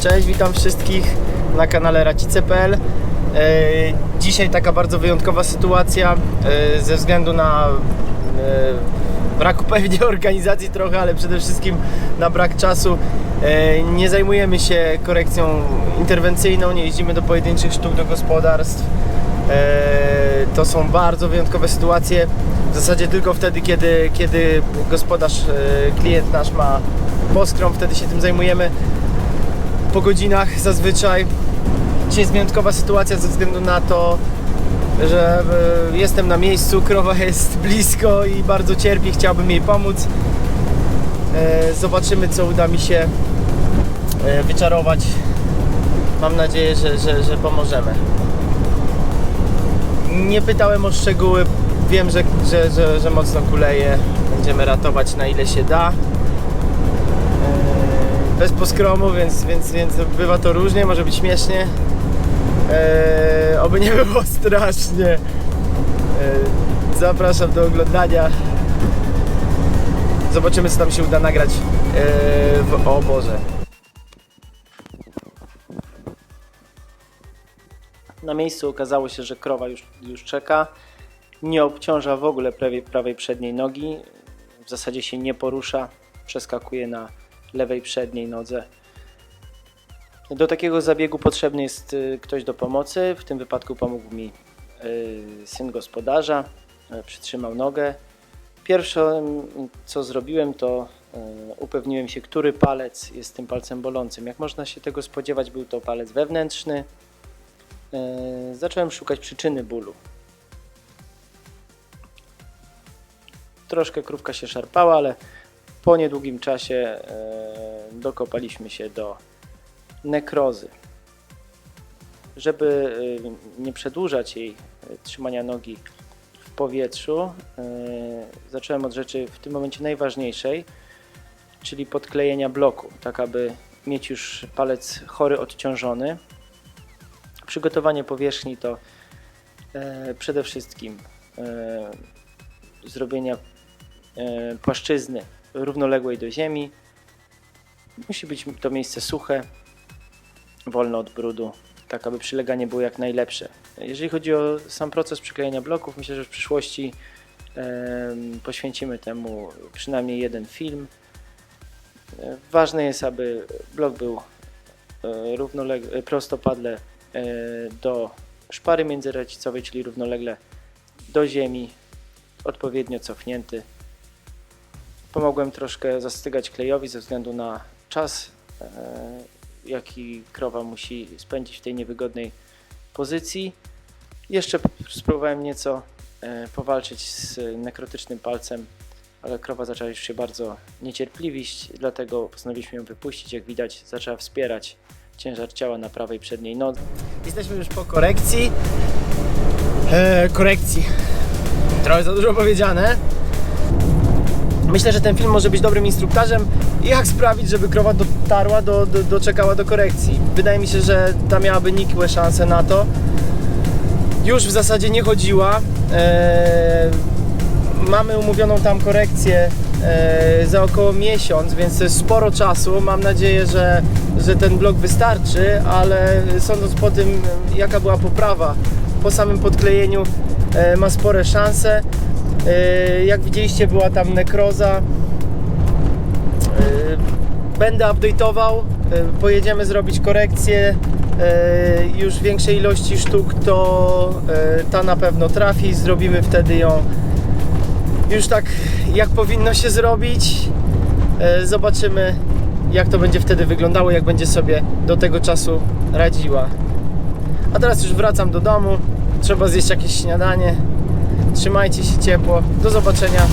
Cześć, witam wszystkich na kanale racice.pl e, Dzisiaj taka bardzo wyjątkowa sytuacja e, ze względu na e, braku pewnie organizacji trochę, ale przede wszystkim na brak czasu. Nie zajmujemy się korekcją interwencyjną, nie jeździmy do pojedynczych sztuk, do gospodarstw. To są bardzo wyjątkowe sytuacje. W zasadzie tylko wtedy, kiedy, kiedy gospodarz, klient nasz ma poskrom, wtedy się tym zajmujemy po godzinach zazwyczaj. Dzisiaj jest wyjątkowa sytuacja ze względu na to, że e, jestem na miejscu, krowa jest blisko i bardzo cierpi, chciałbym jej pomóc. E, Zobaczymy, co uda mi się e, wyczarować. Mam nadzieję, że, że, że pomożemy. Nie pytałem o szczegóły. Wiem, że, że, że, że mocno kuleje. Będziemy ratować na ile się da. Bez poskromu, więc, więc, więc bywa to różnie, może być śmiesznie. Eee, oby nie było strasznie. Eee, zapraszam do oglądania. Zobaczymy, co tam się uda nagrać eee, w o Boże. Na miejscu okazało się, że krowa już, już czeka. Nie obciąża w ogóle prawej, prawej przedniej nogi. W zasadzie się nie porusza. Przeskakuje na lewej przedniej nodze. Do takiego zabiegu potrzebny jest y, ktoś do pomocy. W tym wypadku pomógł mi y, syn gospodarza. Y, Przytrzymał nogę. Pierwsze co zrobiłem to y, upewniłem się, który palec jest tym palcem bolącym. Jak można się tego spodziewać, był to palec wewnętrzny. E, zacząłem szukać przyczyny bólu. Troszkę krówka się szarpała, ale po niedługim czasie e, dokopaliśmy się do nekrozy. Żeby e, nie przedłużać jej e, trzymania nogi w powietrzu, zacząłem od rzeczy w tym momencie najważniejszej, czyli podklejenia bloku, tak aby mieć już palec chory odciążony. Przygotowanie powierzchni to przede wszystkim zrobienia płaszczyzny równoległej do ziemi. Musi być to miejsce suche, wolne od brudu, tak aby przyleganie było jak najlepsze. Jeżeli chodzi o sam proces przyklejenia bloków, myślę, że w przyszłości poświęcimy temu przynajmniej jeden film. Ważne jest, aby blok był e, równolegle, prostopadle e, do szpary międzyracicowej, czyli równolegle do ziemi, odpowiednio cofnięty. Pomogłem troszkę zastygać klejowi ze względu na czas, e, jaki krowa musi spędzić w tej niewygodnej pozycji. Jeszcze spróbowałem nieco e, powalczyć z nekrotycznym palcem, ale krowa zaczęła już się bardzo niecierpliwić, dlatego postanowiliśmy ją wypuścić. Jak widać, zaczęła wspierać ciężar ciała na prawej przedniej nodze. Jesteśmy już po korekcji. E, korekcji. Trochę za dużo powiedziane. Myślę, że ten film może być dobrym instruktarzem, jak sprawić, żeby krowa dotarła, do, do, doczekała do korekcji. Wydaje mi się, że ta miałaby nikłe szanse na to. Już w zasadzie nie chodziła. E, mamy umówioną tam korekcję e, za około miesiąc, więc to jest sporo czasu. Mam nadzieję, że, że ten blok wystarczy, ale sądząc po tym, jaka była poprawa po samym podklejeniu, e, ma spore szanse. E, jak widzieliście, była tam nekroza. E, Będę update'ował, e, pojedziemy zrobić korekcję już większej ilości sztuk, to ta na pewno trafi, zrobimy wtedy ją już tak jak powinno się zrobić. Zobaczymy jak to będzie wtedy wyglądało, jak będzie sobie do tego czasu radziła. A teraz już wracam do domu, trzeba zjeść jakieś śniadanie. Trzymajcie się ciepło, do zobaczenia